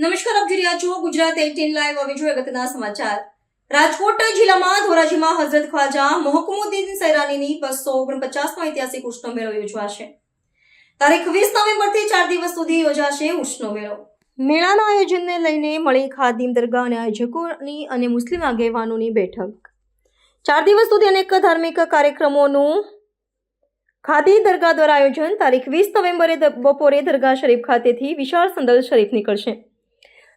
નમસ્કાર, આપ જોઈ રહ્યા છો ગુજરાત એટીન લાઈવ. હવે જોઈએ અગત્યના સમાચાર. રાજકોટ જિલ્લામાં ધોરાજીમાં હઝરત ખ્વાજા મોહકમુદ્દીન સૈરાનીની બસો ઓગણપચાસમાં ઐતિહાસિક ઉષ્ણો મેળો યોજાશે તારીખ વીસ નવેમ્બરથી ચાર દિવસ સુધી યોજાશે ઉષ્ણો મેળો. મેળાના આયોજનને લઈને મળી ખાદીમ દરગાહ અને આયોજકોની અને મુસ્લિમ આગેવાનોની બેઠક. ચાર દિવસ સુધી અનેક ધાર્મિક કાર્યક્રમોનું ખાદી દરગાહ દ્વારા આયોજન. તારીખ વીસ નવેમ્બરે બપોરે દરગાહ શરીફ ખાતેથી વિશાળ સંદલ શરીફ નીકળશે.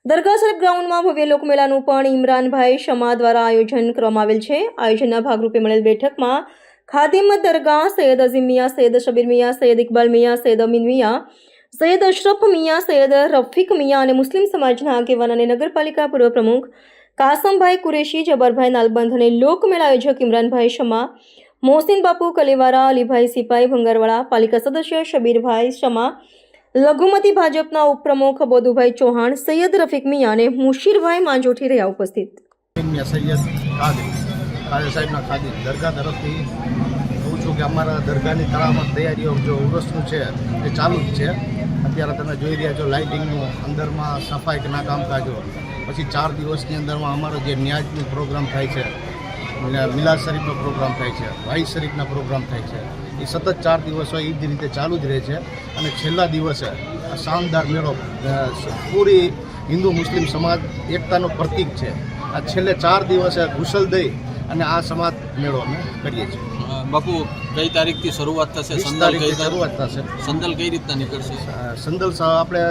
દરગાહ શરીફ ગ્રાઉન્ડમાં ભવ્ય લોકમેળાનું પણ ઇમરાનભાઈ શમા દ્વારા આયોજન કરવામાં આવેલ છે. આયોજનના ભાગરૂપે મળેલ બેઠકમાં ખાદિમ દરગાહ, સૈયદ અઝીમ મિયા, સૈયદ શબીર મિયા, સૈયદ ઇકબાલ મિયા, સૈયદ અમીન મિયા, સૈયદ અશરફ મિયા, સૈયદ રફીક મિયા અને મુસ્લિમ સમાજના આગેવાન અને નગરપાલિકા પૂર્વ પ્રમુખ કાસમભાઈ કુરેશી જબરભાઈ નાલબંધ અને લોકમેળા આયોજક ઇમરાનભાઈ શમા, મોહસિન બાપુ કલેવારા, અલીભાઈ સિપાઈ ભંગારવાળા, પાલિકા સદસ્ય શબીરભાઈ શમા લઘુમતી ભાજપના ઉપપ્રમુખ બોધુભાઈ ચૌહાણ, સૈયદ રફીક મિયા અને મુશીરભાઈ માંજોઠી રહ્યા ઉપસ્થિત. સાહેબના ખાદી દરગાહ તરફથી કહું છું કે અમારા દરગાહની તળાવમાં તૈયારીઓ જો ઉરસનું છે, એ ચાલુ જ છે. અત્યારે તમે જોઈ રહ્યા છો લાઇટિંગનું અંદરમાં સફાઈના કામકાજો પછી ચાર દિવસની અંદરમાં અમારો જે ન્યાજનો પ્રોગ્રામ થાય છે મિલાદ શરીફનો પ્રોગ્રામ થાય છે વાઈ શરીફના પ્રોગ્રામ થાય છે. એ સતત ચાર દિવસો એ જ રીતે ચાલુ જ રહે છે. અને છેલ્લા દિવસે આ શાનદાર મેળો પૂરી હિન્દુ મુસ્લિમ સમાજ એકતાનો પ્રતીક છે. આ છેલ્લે ચાર દિવસે ઘુસલ દઈ અને આ સમાજ મેળો અમે કરીએ છીએ. બાપુ કઈ તારીખથી શરૂઆત થશે? સંદલ કઈ શરૂઆત થશે. સંદલ કઈ રીતના નીકળશે? સંદલ આપણે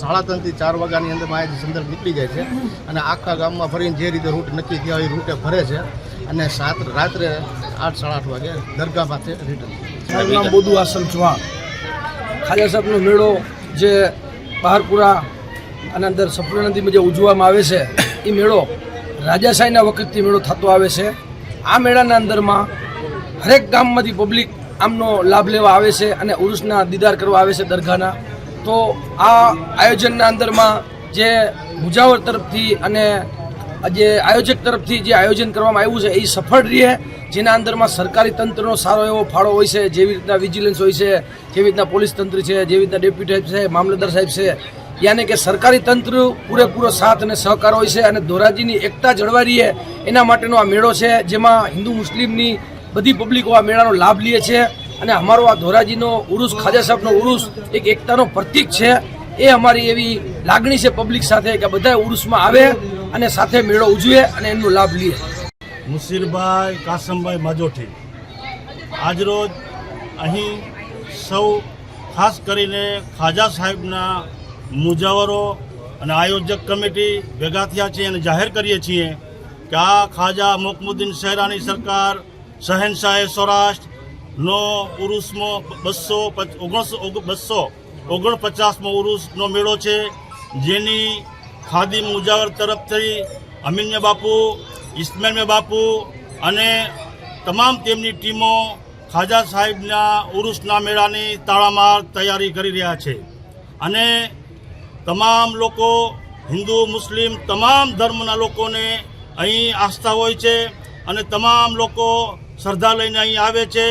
સાડા ત્રણથી ચાર વાગ્યાની અંદર અહીંયાથી સંદલ નીકળી જાય છે. અને આખા ગામમાં ફરીને જે રીતે રૂટ નક્કી થયા હોય એ રૂટે ફરે છે. અને સાત રાત્રે આઠ, સાડા આઠ વાગે દરગાહ પાસે રિટર્ન નામ બોધુ આસન ચૌહાણ. ખાજા સાહેબનો મેળો જે બહારપુરા અને અંદર સફળ નદીમાં જે ઉજવવામાં આવે છે, એ મેળો રાજાશાહીના વખતથી મેળો થતો આવે છે. આ મેળાના અંદરમાં હરેક ગામમાંથી પબ્લિક આમનો લાભ લેવા આવે છે અને ઉરુષના દીદાર કરવા આવે છે દરગાહના. તો આ આયોજનના અંદરમાં જે મુજાવર તરફથી અને જે આયોજક તરફથી જે આયોજન કરવામાં આવ્યું છે, એ સફળ રહે. જેના અંદરમાં સરકારી તંત્રનો સારો એવો ફાળો હોય છે, જેવી રીતના વિજિલન્સ હોય છે, જેવી રીતના પોલીસ તંત્ર છે, જેવી રીતના ડેપ્યુટી સાહેબ છે, મામલતદાર સાહેબ છે. યાને કે સરકારી તંત્ર પૂરેપૂરો સાથ અને સહકાર હોય છે અને ધોરાજીની એકતા જળવાઈ રહે. એના માટેનો આ મેળો છે, જેમાં હિન્દુ મુસ્લિમની બધી પબ્લિકો આ મેળાનો લાભ લે છે. અને અમારો આ ધોરાજીનો ઉરુસ, ખાજા સાહેબનો ઉરુસ એક એકતાનો પ્રતીક છે. એ અમારી એવી લાગણી છે પબ્લિક સાથે કે બધા ઉરુસમાં આવે. અને સાથે મેળો ઉજવીએ અને એનો લાભ લઈએ. મુસીરભાઈ કાસમભાઈ માજોઠી, આજરોજ અહીં સૌ ખાસ કરીને ખાજા સાહેબના મુજાવરો અને આયોજક કમિટી ભેગા થયા છીએ અને જાહેર કરીએ છીએ કે આ ખાજા મોકમુદ્દીન શહેરાની સરકાર શહેનશાહે સૌરાષ્ટ્રનો ઉરુસમો બસો ઓગણસો બસો ઓગણપચાસમો ઉરુસનો મેળો છે. જેની ખાદી મુજાવર તરફથી અમીન્ય બાપુ ઇસ્માઇલ બાપુ અને તમામ તેમની ટીમો ખાજા સાહેબના ઉરુસના મેળાની તાળામાર તૈયારી કરી રહ્યા છે. અને તમામ લોકો, હિન્દુ, મુસ્લિમ, તમામ ધર્મના લોકોને અહીં આસ્થા હોય છે અને તમામ લોકો શ્રદ્ધા લઈને અહીં આવે છે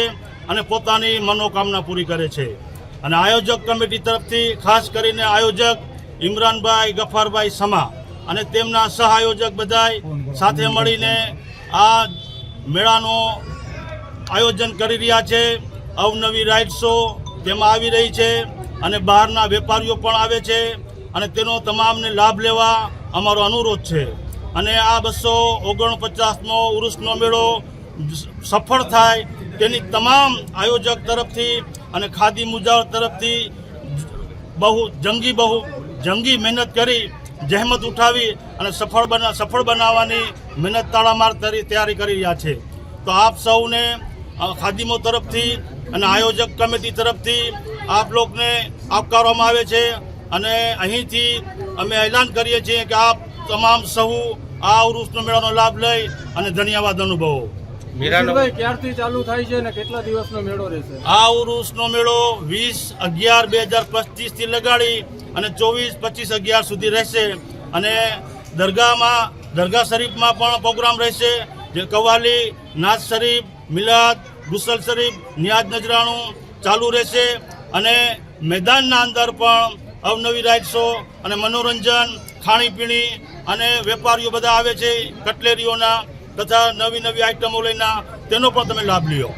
અને પોતાની મનોકામના પૂરી કરે છે. અને આયોજક કમિટી તરફથી ખાસ કરીને આયોજક ઇમરાનભાઈ, ગફારભાઈ સમા અને તેમના સહઆયોજક બધાય સાથે મળીને આ મેળાનો આયોજન કરી રહ્યા છે. અવનવી રાઇડ્સો તેમાં આવી રહી છે અને બહારના વેપારીઓ પણ આવે છે અને તેનો તમામને લાભ લેવા અમારો અનુરોધ છે. અને આ બસો ઓગણપચાસમો ઉરુસનો મેળો સફળ થાય તેની તમામ આયોજક તરફથી અને ખાદી મુજાવર તરફથી બહુ જંગી બહુ જંગી મહેનત કરી જહેમત ઉઠાવી અને સફળ બના સફળ બનાવવાની મહેનત તાળામાર કરી તૈયારી કરી રહ્યા છે. તો આપ સૌને ખાદીમો તરફથી અને આયોજક કમિટી તરફથી આપ લોકને આવકારવામાં આવે છે અને અહીંથી અમે એલાન કરીએ છીએ કે આપ તમામ સહુ આ ઉરુષનો મેળાનો લાભ લઈ અને ધન્યવાદ અનુભવો. ક્યારથી ચાલુ થાય છે અને કેટલા દિવસનો મેળો રહેશે? આ ઉરુષનો મેળો વીસ અગિયાર બે હજાર પચીસથી લગાડી અને ચોવીસ, પચીસ, અગિયાર સુધી રહેશે. અને દરગાહમાં, દરગાહ શરીફમાં પણ પ્રોગ્રામ રહેશે. જે કવાલી નાજ શરીફ, મિલાદ, ગુસલ શરીફ નિયાજ નજરાણું ચાલુ રહેશે. અને મેદાનના અંદર પણ અવનવી રાઇડ્સો અને મનોરંજન, ખાણીપીણી અને વેપારીઓ બધા આવે છે, કટલેરીઓના તથા નવી નવી આઇટમો લઈને. તેનો પણ તમે લાભ લ્યો.